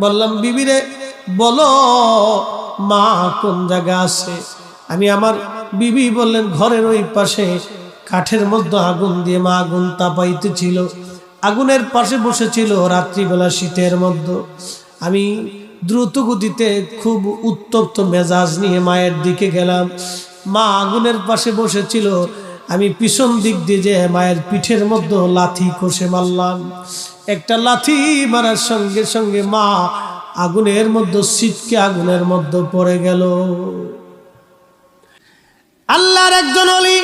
বললাম, বিবিরে, বলো, মা কোন জায়গা আছে? আমি আমার বিবি বললেন, ঘরের ওই পাশে, কাঠের মধ্যে আগুন দিয়ে মা আগুন তাপাইতেছিল। আগুনের পাশে বসেছিল রাত্রিবেলা শীতের মধ্যে। আমি দ্রুত গতিতে খুব উত্তপ্ত মেজাজ নিয়ে মায়ের দিকে গেলাম। মা আগুনের পাশে বসেছিল। আমি পিছন দিক দিয়ে যে মায়ের পিঠের মধ্যে লাথি কষে মারলাম। একটা লাথি মারার সঙ্গে সঙ্গে মা আগুনের মধ্যে শীতকে আগুনের মধ্যে পড়ে গেল। আল্লাহর একজন অলি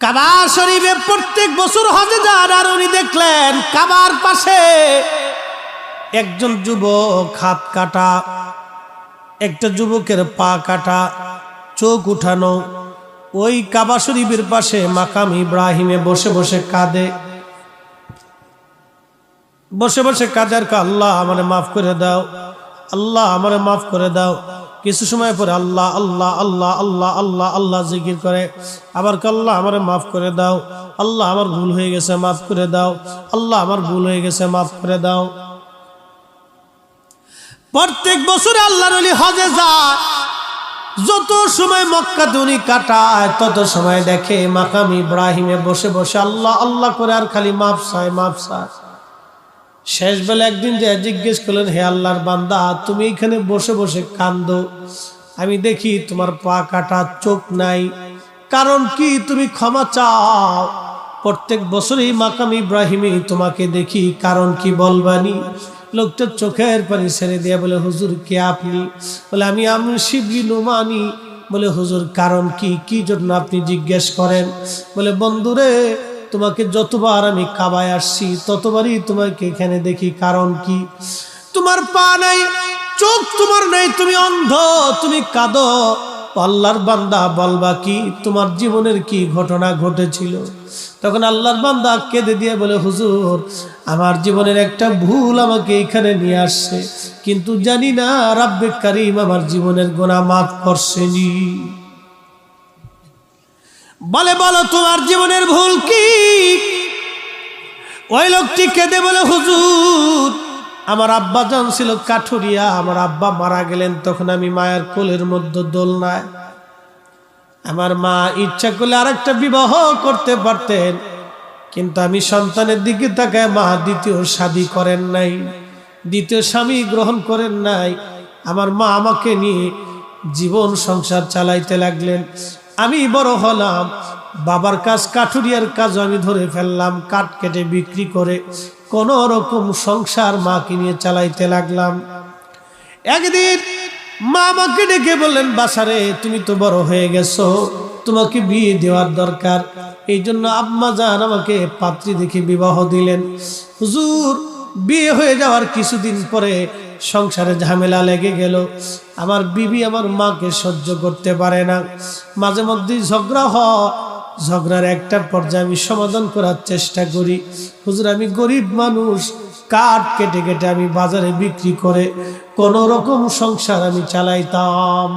কাবা শরীফে প্রত্যেক বছর হজে যান আর উনি দেখলেন কাবার পাশে একজন যুবক হাত কাটা, একটা যুবকের পা কাটা, চোখ উঠানো ওই কাবা শরীফের পাশে মাকাম ইব্রাহিমে বসে বসে কাঁদে। বসে বসে কাঁদার কা আল্লাহ আমারে মাফ করে দাও, আল্লাহ আমারে মাফ করে দাও। কিছু সময় পরে আল্লাহ আল্লাহ আল্লাহ আল্লাহ আল্লাহ আল্লাহ জিকির করে। আবার আল্লাহ আমার মাফ করে দাও, আল্লাহ আমার ভুল হয়ে গেছে, মাফ করে দাও, আল্লাহ আমার ভুল হয়ে গেছে, মাফ করে দাও। প্রত্যেক বছর আল্লাহর হজে যায়। যত সময় মক্কা উনি কাটায়, তত সময় দেখে মাকাম ইব্রাহিমে বসে বসে আল্লাহ আল্লাহ করে আর খালি মাফ চায় শেষ বেলা একদিন যে জিজ্ঞেস করলেন, হে আল্লাহর বান্দা, তুমি এখানে বসে বসে কান্দো আমি দেখি তোমার পা কাটা, চোখ নাই। কারণ কি? তুমি ক্ষমা চাও। প্রত্যেক বছরই মাকাম ইব্রাহিমে তোমাকে দেখি, কারণ কি বলবানি? লোকটা চোখের পানি ছেড়ে দিয়ে বলে, হুজুর, কে আপনি? বলে, আমি আমি শিবলি নুমানি। বলে, হুজুর, কারণ কি? কি জন্য আপনি জিজ্ঞেস করেন? বলে, বন্ধুরে, তোমাকে যতবার আমি কাবায় আসছি, ততবারই তোমাকে এখানে দেখি, কারণ কি? তোমার পা নাই, চোখ তোমার নাই, তুমি অন্ধ, তুমি কাঁদো। আল্লাহর বান্দা বলবা কি? তোমার জীবনের কি ঘটনা ঘটেছিল? তখন আল্লাহর বান্দা কেঁদে দিয়ে বলে, হুজুর, আমার জীবনের একটা ভুল আমাকে এখানে নিয়ে আসছে। কিন্তু জানি না, রাব্বে কারিম আমার জীবনের গোনা মাফ করছেনি বলে, বলো, তোমার জীবনের ভুল কি? ওই লোকটি কেঁদে বলে, হুজুর আমার আব্বা জান ছিল কাঠুরিয়া, আমার আব্বা মারা গেলেন, তখন আমি মায়ের কোলের মধ্যে দোলনায়। আমার মা ইচ্ছা করলে আরেকটা বিবাহ করতে পারতেন, কিন্তু আমি সন্তানের দিকে তাকায় মা দ্বিতীয় শাদী করেন নাই, দ্বিতীয় স্বামী গ্রহণ করেন নাই। আমার মা আমাকে নিয়ে জীবন সংসার চালাইতে লাগলেন। আমি বড় হলাম বাবার কাজ কাঠুরিয়ার কাজ আমি ধরে ফেললাম, কাঠ কেটে বিক্রি করে কোন রকম সংসার মাকে নিয়ে চালাইতে লাগলাম। একদিন মা আমাকে ডেকে বললেন, বাসারে, তুমি তো বড় হয়ে গেছো, তোমাকে বিয়ে দেওয়ার দরকার। এই জন্য আম্মা জান আমাকে পাত্রী দেখে বিবাহ দিলেন। হুজুর, বিয়ে হয়ে যাওয়ার কিছুদিন পরে সংসারে ঝামেলা লেগে গেল। আমার বিবি আমার মাকে সহ্য করতে পারে না। মাঝে মধ্যেই ঝগড়া হয় ঝগড়ার একটা পর্যায়ে আমি সমাধান করার চেষ্টা করি। হুজুর, আমি গরিব মানুষ, কাঠ কেটে কেটে আমি বাজারে বিক্রি করে কোন রকম সংসার আমি চালাইতাম।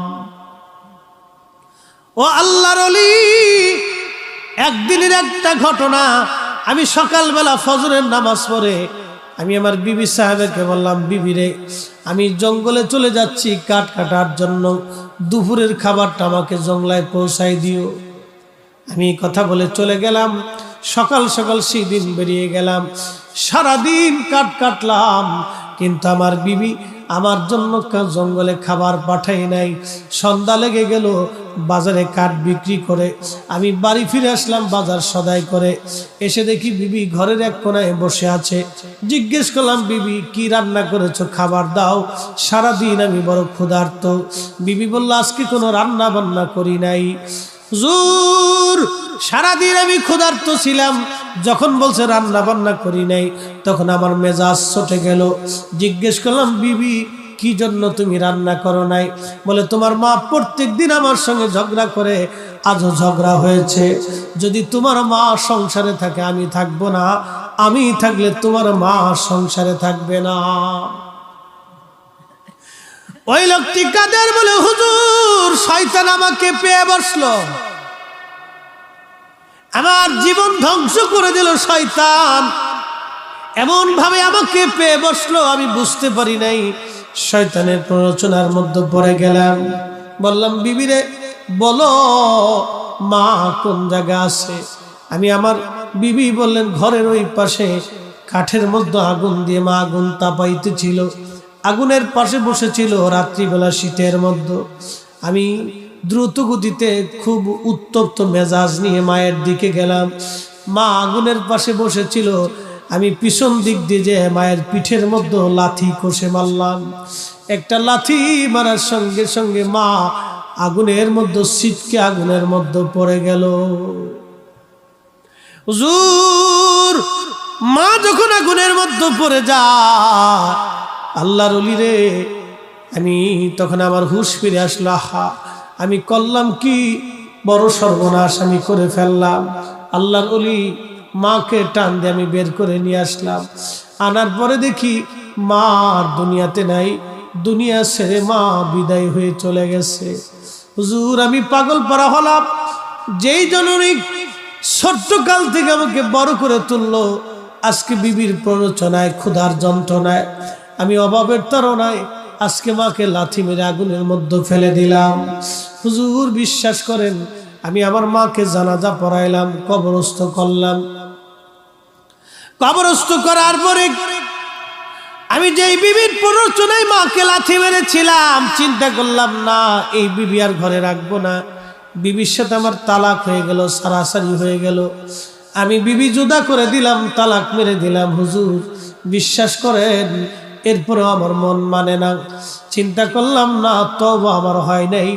ও আল্লাহর একদিনের একটা ঘটনা, আমি সকালবেলা ফজরের নামাজ পড়ে, আমি আমার বিবি সাহেবকে বললাম বিবিরে আমি জঙ্গলে চলে যাচ্ছি, কাঠ কাটার জন্য। দুপুরের খাবারটা আমাকে জঙ্গলায় পৌঁছাই দিও। আমি কথা বলে চলে গেলাম। সকাল সকাল সেই দিন বেরিয়ে গেলাম। সারাদিন কাঠ কাটলাম, কিন্তু আমার বিবি আমার জন্য জঙ্গলে খাবার পাঠাই নাই। সন্ধ্যা লেগে গেল, বাজারে কাঠ বিক্রি করে। আমি বাড়ি ফিরে আসলাম বাজার সদাই করে। এসে দেখি বিবি ঘরের এক কোনায় বসে আছে। জিজ্ঞেস করলাম, বিবি, কি রান্না করেছ? খাবার দাও। সারাদিন আমি বড় ক্ষুধার্ত। বিবি বলল, আজকে কোনো রান্না বান্না করি নাই। হুজুর, সারাদিন আমি ক্ষুধার্ত ছিলাম। যখন বলছে, রান্না বান্না করি নাই, তখন আমার মেজাজ ছটে গেল। জিজ্ঞেস করলাম, বিবি, কি জন্য তুমি রান্না করো নাই? বলে, তোমার মা প্রত্যেক দিন আমার সঙ্গে ঝগড়া করে, আজও ঝগড়া হয়েছে। যদি তোমার মা সংসারে থাকে, আমি থাকব না। আমি থাকলে তোমার মা সংসারে থাকবে না। ওই লোকটি কাদের বলে, হুজুর, শয়তান আমাকে পেয়ে বসল। আমার জীবন ধ্বংস করে দিল শয়তান। এমন ভাবে আমাকে পেয়ে বসল, আমি বুঝতে পারি নাই। শয়তানের প্ররোচনার মধ্যে পড়ে গেলাম। বললাম, বিবিরে, বলো, মা কোন জায়গা আছে? আমি আমার বিবি বললেন, ঘরের ওই পাশে কাঠের মধ্যে আগুন দিয়ে মা আগুন তাপাইতেছিল। আগুনের পাশে বসেছিল রাত্রিবেলা শীতের মধ্যে। আমি দ্রুত গতিতে খুব উত্তপ্ত মেজাজ নিয়ে মায়ের দিকে গেলাম। মা আগুনের পাশে বসেছিল। আমি পিছন দিক দিয়ে যে মায়ের পিঠের মধ্যে লাথি কষে মারলাম। একটা লাথি মারার সঙ্গে সঙ্গে মা আগুনের মধ্যে শীতকে আগুনের মধ্যে পড়ে গেল। মা যখন আগুনের মধ্যে পড়ে যায় আল্লাহর অলি রে। আমি তখন আমার হুশ ফিরে আসলো, আহা, আমি করলাম কি? বড় সর্বনাশ আমি করে ফেললাম। আল্লাহর অলি মাকে টান দিয়ে আমি বের করে নিয়ে আসলাম। আনার পরে দেখি মা আর দুনিয়াতে নাই, দুনিয়া ছেড়ে মা বিদায় হয়ে চলে গেছে। হুজুর, আমি পাগল পরা হলাম। যেই জননী ছোট্টকাল থেকে আমাকে বড় করে তুললো, আজকে বিবির প্ররোচনায়, ক্ষুধার যন্ত্রণায়। আমি অভাবের তারনায় আজকে মাকে লাথি মেরে আগুনের মধ্যে ফেলে দিলাম। হুজুর বিশ্বাস করেন, আমি আমার মাকে জানাজা পড়াইলাম, কবরস্থ করলাম। কবরস্থ করার পরে আমি যেই বিবির প্ররোচনায় মাকে লাথি মেরেছিলাম, চিন্তা করলাম, না, এই বিবি আর ঘরে রাখব না। বিবির সাথে আমার তালাক হয়ে গেল, সারাসারি হয়ে গেল। আমি বিবি জুদা করে দিলাম, তালাক মেরে দিলাম, হুজুর বিশ্বাস করেন এরপরেও আমার মন মানে না। চিন্তা করলাম, না তবু আমার হয় নাই।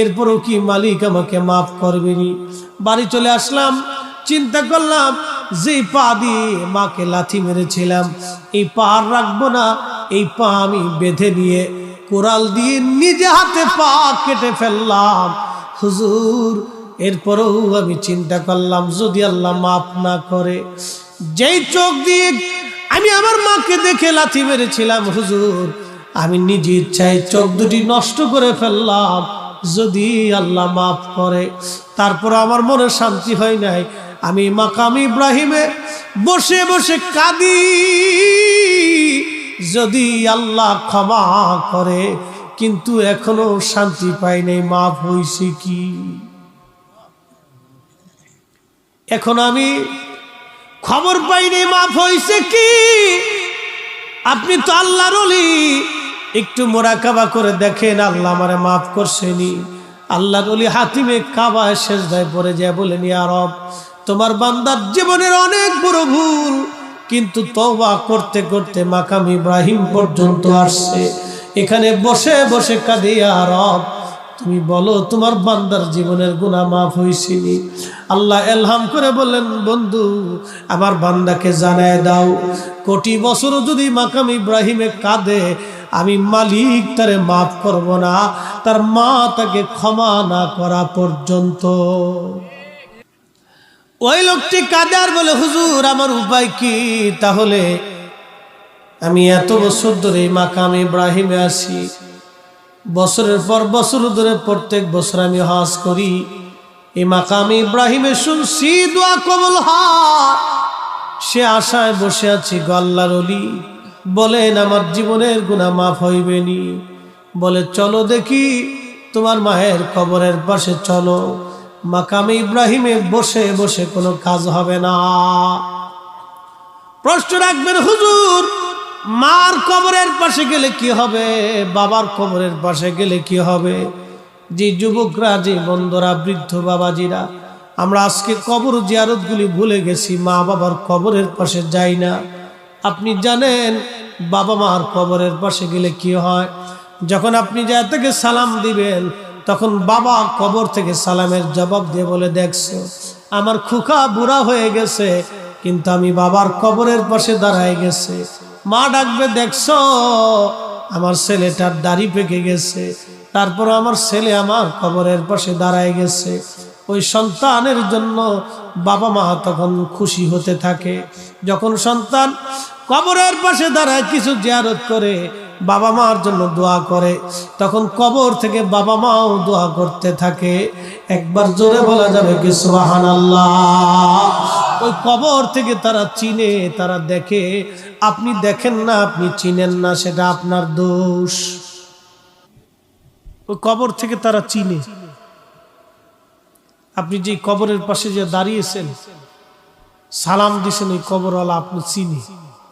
এরপরেও কি মালিক আমাকে মাফ করবেনি বাড়ি চলে আসলাম, চিন্তা করলাম যে পা দিয়ে মাকে লাথি মেরেছিলাম, এই পা রাখব না। এই পা আমি বেঁধে নিয়ে কোরাল দিয়ে নিজে হাতে পা কেটে ফেললাম। হুজুর, এরপরেও আমি চিন্তা করলাম, যদি আল্লাহ মাফ না করে, যেই চোখ দিয়ে আমি আমার মাকে দেখে লাথি মেরেছিলাম, হুজুর। আমি নিজে ইচ্ছায় চোখ দুটি নষ্ট করে ফেললাম, যদি আল্লাহ মাফ করে। তারপর আমার মনে শান্তি হয় নাই। আমি মাকাম ইব্রাহিমে বসে বসে কাঁদি। যদি আল্লাহ ক্ষমা করে, কিন্তু এখনও শান্তি পাই নাই, মাফ হইছে কি? এখন আমি খবর পাইনি, মাফ হইছে কি? আপনি তো আল্লাহর অলি একটু মোরাকাবা করে দেখেন, আল্লাহ আমারে মাফ করছেনি আল্লাহর অলি হাতিমে কাবা শেষ দায় পরে যায় বলেন আরব তোমার বান্দার জীবনের অনেক বড় ভুল, কিন্তু তওবা করতে করতে মাকাম ইব্রাহিম পর্যন্ত আসছে। এখানে বসে বসে কাঁদে আরব তুমি বলো, তোমার বান্দার জীবনের গুণা মাফ হয়েছিলি আল্লাহ এলহাম করে বললেন, বন্ধু, আমার বান্দাকে জানায় দাও, কোটি বছর যদি মাকাম ইব্রাহিমে কাঁদে, আমি মালিক তারে মাফ করব না, তার মা তাকে ক্ষমা না করা পর্যন্ত। ওই লোকটি কাঁদে আর বলে, হুজুর, আমার উপায় কি? তাহলে আমি এত বছর ধরে মাকাম ইব্রাহিমে আসি বছরের পর বছর ধরে প্রত্যেক বছর আমি হজ করি। এই মাকাম ইব্রাহিমে শুনছি, দোয়া কবল সে আশায় বসে আছি গল্লার অলি বলেন, আমার জীবনের গুণা মাফ হইবেনি বলে, চলো দেখি, তোমার মায়ের কবরের পাশে চলো। মাকামে ইব্রাহিমে বসে বসে কোনো কাজ হবে না। প্রশ্ন রাখবেন হুজুর মার কবরের পাশে গেলে কি হবে? বাবার কবরের পাশে গেলে কি হবে? যে যুবকরা, যে বন্ধুরা, বৃদ্ধ বাবাজিরা, আমরা আজকে কবর জিয়ারতগুলি ভুলে গেছি, মা বাবার কবরের পাশে যাই না। আপনি জানেন, বাবা মার কবরের পাশে গেলে কি হয়? যখন আপনি যা থেকে সালাম দিবেন, তখন বাবা কবর থেকে সালামের জবাব দিয়ে বলে, দেখছ, আমার খুকা বুড়া হয়ে গেছে কিন্তু আমি বাবার কবরের পাশে দাঁড়ায় গেছে। মা ডাকবে, দেখছ, আমার ছেলেটার দাড়ি পেকে গেছে। তারপর আমার ছেলে আমার কবরের পাশে দাঁড়ায় গেছে। ওই সন্তানের জন্য বাবা মা তখন খুশি হতে থাকে। যখন সন্তান কবরের পাশে দাঁড়ায়, কিছু জিয়ারত করে, বাবা মার জন্য দোয়া করে, তখন কবর থেকে বাবা মাও দোয়া করতে থাকে। একবার জোরে বলা যাবে কি সুবাহান আল্লাহ ওই কবর থেকে তারা চিনে, তারা দেখে, আপনি দেখেন না, আপনি চিনেন না, সেটা আপনার দোষ। ওই কবর থেকে তারা চিনে। আপনি যে কবরের পাশে যে দাঁড়িয়েছেন, সালাম দিছেন ওই কবরওয়ালা আপনি চিনে,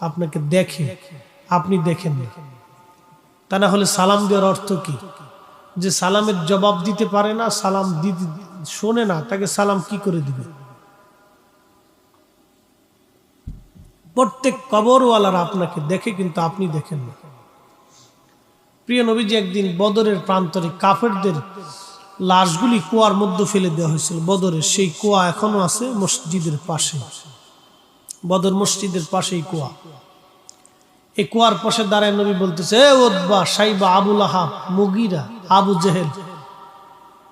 আপনাকে দেখে, আপনি দেখেন তা না হলে সালাম দেওয়ার অর্থ কি? যে সালামের জবাব দিতে পারে না, সালাম শোনে না, তাকে সালাম কি করে দিবে? প্রত্যেক কবরওয়ালারা আপনাকে দেখে, কিন্তু আপনি দেখেন না। প্রিয় নবীজি, একদিন বদরের প্রান্তরে কাফেরদের লাশগুলি কুয়ার মধ্যে ফেলে দেওয়া হয়েছিল। বদরের সেই কুয়া এখনও আছে, মসজিদের পাশে। বদর মসজিদের পাশেই কুয়া। এই কুয়ার পাশে দাঁড়ায় নবী বলতেছে সাইবা আবুল আহাব, মুগিরা, আবু জেহেল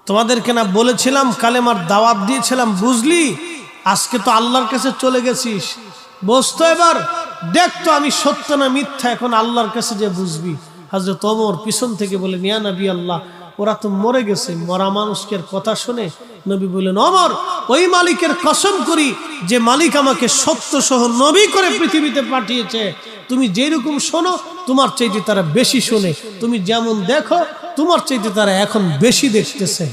তোমাদেরকে না বলেছিলাম, কালেমার দাওয়াত দিয়েছিলাম, বুঝলি? আজকে তো আল্লাহর কাছে চলে গেছিস। বসতো এবার। দেখতো আমি সত্য না মিথ্যা, এখন আল্লাহর কাছে যে বুঝবি। হাজরত ওমর পিছন থেকে বলে নিয়া নবী আল্লাহ, ওরা তো মরে গেছে, মরা মানুষকে কথা শুনে নবী বললেন অমর ওই মালিকের কসম করি যে মালিক আমাকে সত্য সহ নবী করে পৃথিবীতে পাঠিয়েছে। তুমি যেরকম শোনো, তোমার চাইতে তারা বেশি শোনে। তুমি যেমন দেখো, তোমার চাইতে তারা এখন বেশি দেখতেছে।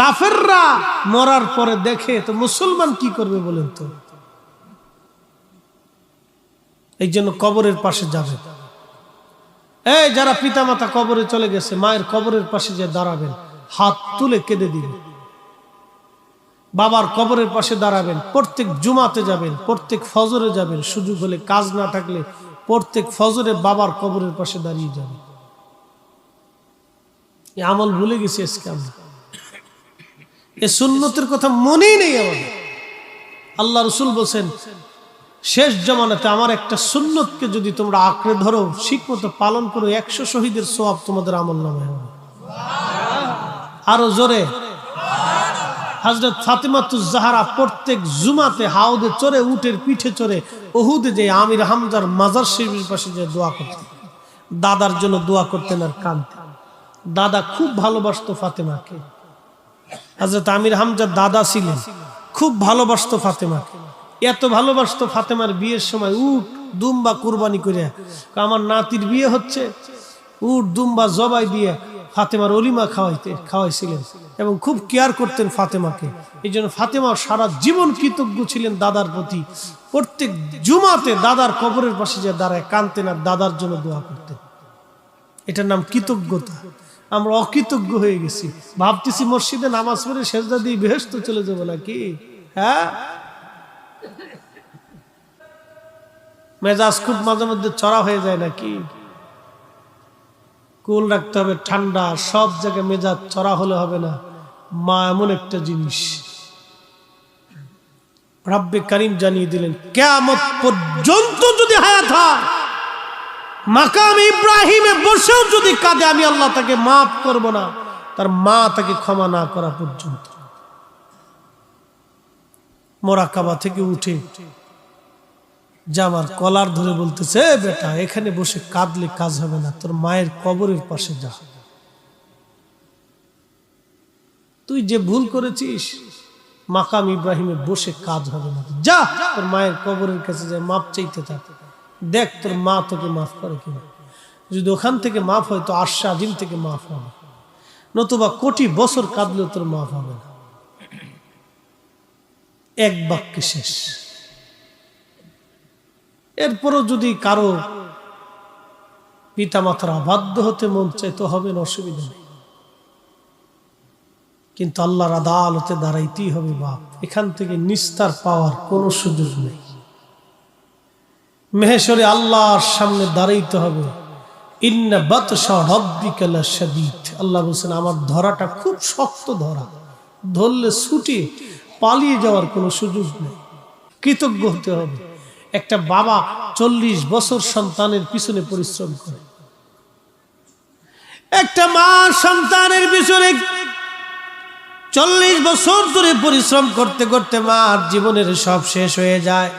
কাফেররা মরার পরে দেখে, তো মুসলমান কি করবে বলেন তো? এই জন্য কবরের পাশে যাবে। এই যারা পিতামাতা কবরে চলে গেছে, মায়ের কবরের পাশে যে দাঁড়াবেন, হাত তুলে কেঁদে দিবেন। বাবার কবরের পাশে দাঁড়াবেন, প্রত্যেক জুমাতে যাবেন, প্রত্যেক ফজরে যাবেন, সুযোগ হলে কাজ না থাকলে প্রত্যেক ফজরে বাবার কবরের পাশে দাঁড়িয়ে যাবেন। আমল ভুলে গেছি আজকে আমরা। এ সুন্নতের কথা মনেই নেই আমাদের। আল্লাহ রসুল বলছেন, শেষ জমানাতে আমার একটা সুন্নতকে যদি তোমরা আঁকড়ে ধরো ঠিক মতো পালন করো, একশো শহীদের সোয়াব তোমাদের আমল নামে হবে। আরও জোরে। হাজরত ফাতেমাতুজাহারা প্রত্যেক জুমাতে হাউদে চড়ে, উটের পিঠে চড়ে ওহুদে যে আমির হামজার মাজার শিবির পাশে যে দোয়া করতেন, দাদার জন্য দোয়া করতেন আর কানতেন দাদা খুব ভালোবাসতো ফাতেমাকে। হাজরত আমির হামজার দাদা ছিলেন। খুব ভালোবাসতো ফাতেমাকে এত ভালোবাসতো ফাতেমার বিয়ের সময় উট, দুম্বা কুরবানি করে। আমার নাতির বিয়ে হচ্ছে। উট, দুম্বা জবাই দিয়ে ফাতেমার অলিমা খাওয়াইতে খাওয়াইছিলেন এবং খুব কেয়ার করতেন ফাতেমাকে। এই জন্য ফাতেমা সারা জীবন কৃতজ্ঞ ছিলেন দাদার প্রতি। প্রত্যেক জুমাতে দাদার কবরের পাশে যে দাঁড়ায় কানতেন আর দাদার জন্য দোয়া করতেন। এটার নাম কৃতজ্ঞতা। আমরা অকৃতজ্ঞ হয়ে গেছি। ভাবতেছি মসজিদে নামাজ পড়ে সেজদা দিয়ে বেহস্ত চলে যাব নাকি? হ্যাঁ? মেজাজ খুব মাঝে মধ্যে চড়া হয়ে যায় নাকি? কুল রাখতে হবে ঠান্ডা, সব জায়গায় মেজাজ চড়া হলে হবে না। মা, এমন একটা জিনিস। রাব্বে করিম জানিয়ে দিলেন কেমত পর্যন্ত যদি হয় মাকাম ইব্রাহিমে বসেও যদি কাঁদে, আমি আল্লাহ তাকে মাফ করব না। তার মা তাকে ক্ষমা না করা পর্যন্ত। মোরাকাবা থেকে উঠে জামার কলার ধরে বলতেছে, "এ বেটা, এখানে বসে কাঁদলে কাজ হবে না, তোর মায়ের কবরের পাশে যা। তুই যে ভুল করেছিস, মাকাম ইব্রাহিমে বসে কাজ হবে না। যা, তোর মায়ের কবরের কাছে যায় মাপ চাইতে থাক। দেখ তোর মা তোকে মাফ করে কিনা যদি ওখান থেকে মাফ হয়, তো আশা দিন থেকে মাফ হবে। নতুবা কোটি বছর কাঁদলেও তোর মাফ হবে না। এক বাক্যে শেষ। এরপরও যদি কারও পিতামাতার অবাধ্য হতে মন চায়, তো হবে না, অসুবিধা নেই। কিন্তু আল্লাহর আদালতে দাঁড়াইতেই হবে বাপ। এখান থেকে নিস্তার পাওয়ার কোনো সুযোগ নেই। মেহেশ্বরে আল্লাহর সামনে দাঁড়াইতে হবে। ইন্না বাতসা রব্বিকালা আল্লাহ বলছেন, আমার ধরাটা খুব শক্ত ধরা। ধরলে ছুটে পালিয়ে যাওয়ার কোনো সুযোগ নেই। কৃতজ্ঞ হতে হবে। একটা বাবা চল্লিশ বছর সন্তানের পিছনে পরিশ্রম করে। একটা মা সন্তানের পিছনে চল্লিশ বছর ধরে পরিশ্রম করতে করতে মার জীবনের সব শেষ হয়ে যায়।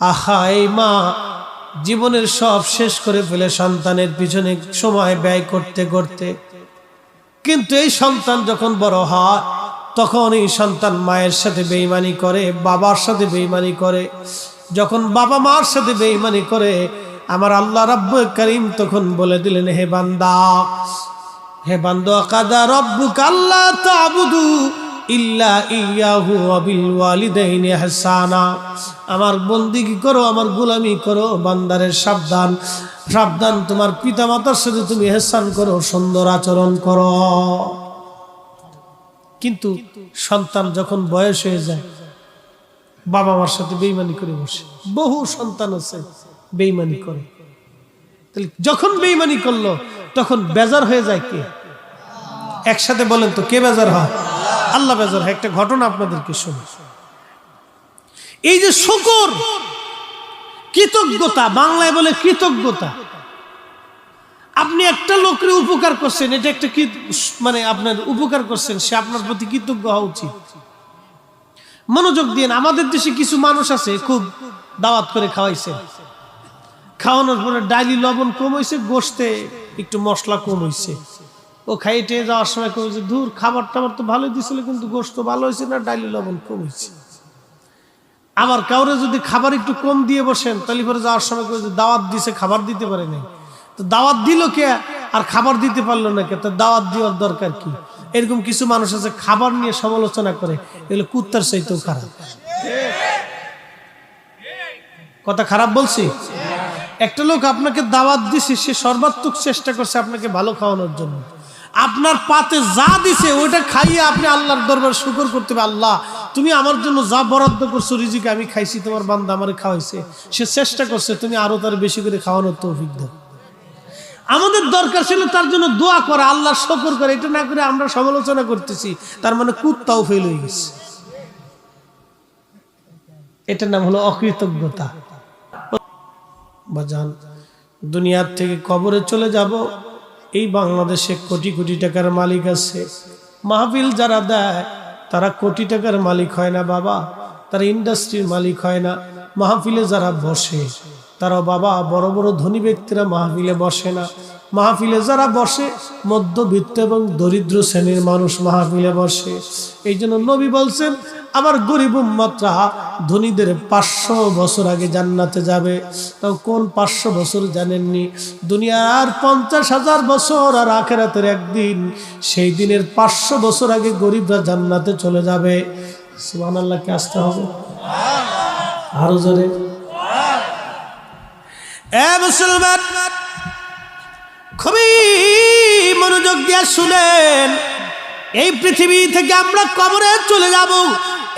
আহা এই মা, জীবনের সব শেষ করে ফেলে সন্তানের পিছনে সময় ব্যয় করতে করতে। কিন্তু এই সন্তান যখন বড় হয়, তখন এই সন্তান মায়ের সাথে বেইমানি করে, বাবার সাথে বেইমানি করে। যখন বাবা মার সাথে বেইমানি করে, আমার আল্লাহ রাব্ব করিম তখন বলে দিলেন, হে বান্দা হে বান্দা, কাদা রব্বুক আল্লাহ তাবুদু ইল্লা ইয়াহু ওয়াবিল ওয়ালিদাইনি ইহসানা আমার বন্দিগি করো, আমার গোলামি করো বান্দারের সাবধান। সাবধান, তোমার পিতামাতার সাথে তুমি ইহসান করো, সুন্দর আচরণ করো। কিন্তু সন্তান যখন বয়স হয়ে যায় বাবা মার সাথে বেইমানি করে বসে। বহু সন্তান আছে বেইমানি করে। তাহলে যখন বেইমানি করল, তখন বেজার হয়ে যায় কে? একসাথে বলেন তো, কে বেজার হয়? আল্লাহ বেজার, একটা ঘটনা আপনাদেরকে শুনি এই যে শুকর, কৃতজ্ঞতা, বাংলায় বলে কৃতজ্ঞতা। আপনি একটা লোকের উপকার করছেন, এটা একটা কি মানে আপনার উপকার করছেন, সে আপনার প্রতি কৃতজ্ঞ হওয়া উচিত। মনোযোগ দিন আমাদের দেশে কিছু মানুষ আছে, খুব দাওয়াত করে খাওয়াইছে। খাওয়ানোর পরে ডাইলি লবণ কম হয়েছে গোস্তে একটু মশলা কম হয়েছে ও খাইটে যাওয়ার সময় কমেছে দূর খাবার টাবার তো ভালোই দিছিল, কিন্তু গোস্ত ভালো হয়েছে না ডাইলি লবণ কম হয়েছে? আবার কাউরে যদি খাবার একটু কম দিয়ে বসেন, তাহলে পরে যাওয়ার সময় কমেছে দাওয়াত দিছে, খাবার দিতে পারে নাই। তো দাওয়াত দিল কে? আর খাবার দিতে পারল না কে? তো দাওয়াত দেওয়ার দরকার কি? এরকম কিছু মানুষ আছে, খাবার নিয়ে সমালোচনা করে। এগুলো কুত্তার চাইতেও খারাপ। কথা খারাপ বলছি? একটা লোক আপনাকে দাওয়াত দিছে, সে সর্বাত্মক চেষ্টা করছে আপনাকে ভালো খাওয়ানোর জন্য। আপনার পাতে যা দিছে, ওইটা খাইয়ে আপনি আল্লাহর দরবার শুকর করতে হবে। আল্লাহ, তুমি আমার জন্য যা বরাদ্দ করছ রিজিকে আমি খাইছি, তোমার বান্দা আমারে খাওয়াইছে। সে চেষ্টা করছে, তুমি আরও তার বেশি করে খাওয়ানোর তৌফিক দাও। আমাদের দরকার ছিল তার জন্য দোয়া করা, আল্লাহ শকর করে। এটা না করে আমরা সমালোচনা করতেছি, তার মানে কুত্তাও ফেল হয়ে গেছে। এটার নাম হলো অকৃতজ্ঞতা। বাজান দুনিয়ার থেকে কবরে চলে যাব এই বাংলাদেশে কোটি কোটি টাকার মালিক আছে। মাহফিল যারা দেয়, তারা কোটি টাকার মালিক হয় না বাবা। তারা ইন্ডাস্ট্রির মালিক হয় না। মাহফিলে যারা বসে তারা বাবা বড় বড় ধনী ব্যক্তিরা মাহফিলে বসে না। মাহফিলে যারা বসে, মধ্যবিত্ত এবং দরিদ্র শ্রেণির মানুষ মাহফিলে বসে। এই জন্য নবী বলছেন আমার গরিব উম্মতরা ধনীদের পাঁচশো বছর আগে জান্নাতে যাবে। তাও কোন পাঁচশো বছর জানেননি? দুনিয়ার পঞ্চাশ হাজার বছর আর আখেরাতের একদিন, সেই দিনের পাঁচশো বছর আগে গরিবরা জান্নাতে চলে যাবে। সুবান আল্লাহকে আসতে হবে? আরও জোরে। খুবই মনোযোগ দিয়ে শুনেন, এই পৃথিবী থেকে আমরা কবরে চলে যাব।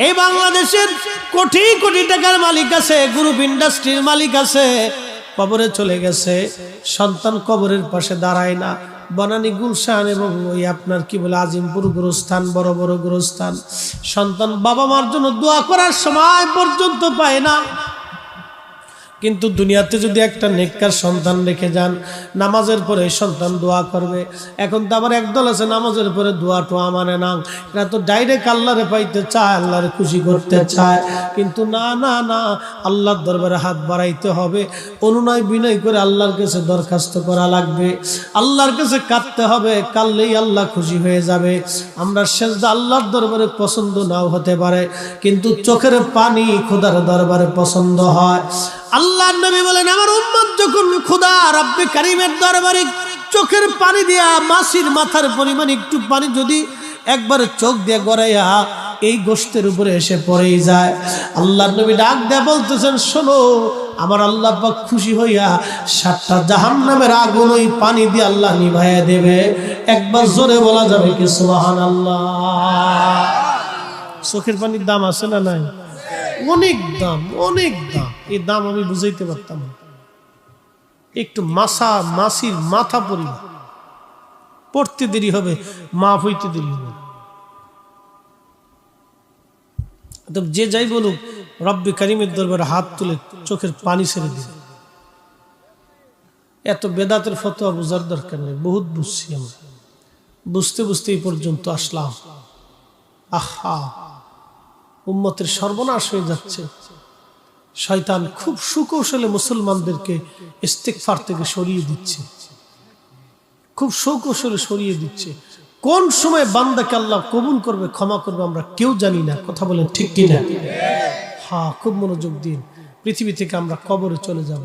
এই বাংলাদেশের কোটি কোটি টাকার মালিক আছে গ্রুপ ইন্ডাস্ট্রির মালিক আছে, কবরে চলে গেছে, সন্তান কবরের পাশে দাঁড়ায় না। বনানী গুলশান এবং ওই আপনার কি বলে, আজিমপুর গুরুস্থান, বড় বড় গুরুস্থান। সন্তান বাবা মার জন্য দোয়া করার সময় পর্যন্ত পায় না। কিন্তু দুনিয়াতে যদি একটা নেককার সন্তান রেখে যান, নামাজের পরে সন্তান দোয়া করবে। এখন তো আবার একদল আছে, নামাজের পরে দোয়া টোয়া মানে না। এরা তো ডাইরেক্ট আল্লাহরে পাইতে চায়, আল্লাহরে খুশি করতে চায়। কিন্তু না না না, আল্লাহর দরবারে হাত বাড়াইতে হবে। অনুনয় বিনয় করে আল্লাহর কাছে দরখাস্ত করা লাগবে। আল্লাহর কাছে কাঁদতে হবে কাললেই আল্লাহ খুশি হয়ে যাবে। আমরা শেষদা আল্লাহর দরবারে পছন্দ নাও হতে পারে, কিন্তু চোখের পানি খোদার দরবারে পছন্দ হয়। আল্লাহ নবী বলেন, আমার উম্মত যখন খুদা রব্বে কারিমের দরবারে চোখের পানি দিয়া মাসির মাথার পরিমাণ একটু পানি যদি একবার চোখ দিয়ে গড়াইয়া এই গোষ্ঠের উপরে এসে পড়েই যায়। আল্লাহ নবী ডাক দেয়া বলতেছেন, শোনো, আমার আল্লাহ পাক খুশি হইয়া সাতটা জাহান নামের আগুন ওই পানি দিয়ে আল্লাহ নিভাইয়া দেবে। একবার জোরে বলা যাবে কি সুবাহান আল্লাহ চোখের পানির দাম আছে না নাই? অনেক দাম অনেক দাম। এই দাম আমি বুঝাইতে পারতাম। একটু মাসা, মাসির মাথা পরি পড়তে দেরি হবে মা হইতে দেরি হবে। যে যাই বলুক, রব্বি করিমের দরবারে হাত তুলে চোখের পানি ছেড়ে দিল এত বেদাতের ফতোয়া বোঝার দরকার নেই, বহুত বুঝছি আমরা। বুঝতে বুঝতে এই পর্যন্ত আসলাম। আহা! উম্মতের সর্বনাশ হয়ে যাচ্ছে। শয়তান খুব সুকৌশলে মুসলমানদেরকে ইস্তেকফার থেকে সরিয়ে দিচ্ছে। খুব সুকৌশলে সরিয়ে দিচ্ছে। কোন সময় বান্দাকে আল্লাহ কবুল করবে, ক্ষমা করবে আমরা কেউ জানি না। কথা বলেন ঠিক কিনা? হ্যাঁ খুব মনোযোগ দিন। পৃথিবী থেকে আমরা কবরে চলে যাব।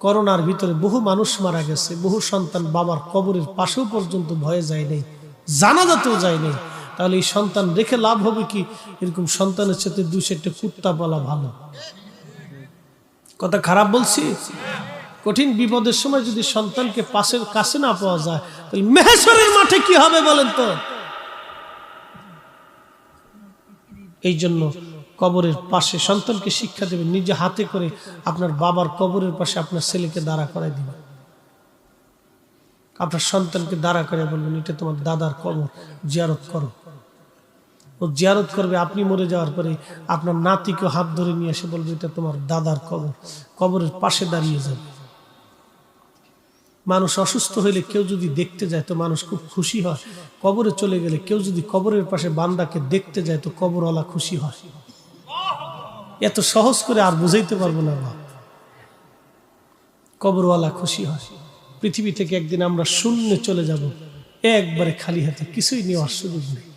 করোনার ভিতরে বহু মানুষ মারা গেছে, বহু সন্তান বাবার কবরের পাশেও পর্যন্ত ভয়ে যায় নাই, জানাজাতেও যায় নাই। তাহলে এই সন্তান রেখে লাভ হবে কি? এরকম সন্তানের সাথে দুই চারটে কুত্তা বলা ভালো। কথা খারাপ বলছি? কঠিন বিপদের সময় যদি সন্তানকে পাশের কাছে না পাওয়া যায়, তাহলে মেহেশ্বরের মাঠে কি হবে বলেন তো? এই জন্য কবরের পাশে সন্তানকে শিক্ষা দেবেন, নিজে হাতে করে আপনার বাবার কবরের পাশে আপনার ছেলেকে দাঁড়া করাই দিবেন। আপনার সন্তানকে দাঁড়া করে বলবেন, এটা তোমার দাদার কবর, জিয়ারত করো। ও জিয়ারত করবে, আপনি মরে যাওয়ার পরে আপনার নাতিকে হাত ধরে নিয়ে এসে বলবে, এটা তোমার দাদার কবর। কবরের পাশে দাঁড়িয়ে যাবে। মানুষ অসুস্থ হইলে কেউ যদি দেখতে যায়, তো মানুষ খুব খুশি হয়। কবরে চলে গেলে কেউ যদি কবরের পাশে বান্দাকে দেখতে যায়, তো কবরওয়ালা খুশি হয়। এত সহজ করে আর বুঝাইতে পারব না বাপ। কবরওয়ালা খুশি হয়। পৃথিবী থেকে একদিন আমরা শূন্য চলে যাব, একবারে খালি হাতে, কিছুই নেওয়ার সুযোগ নেই।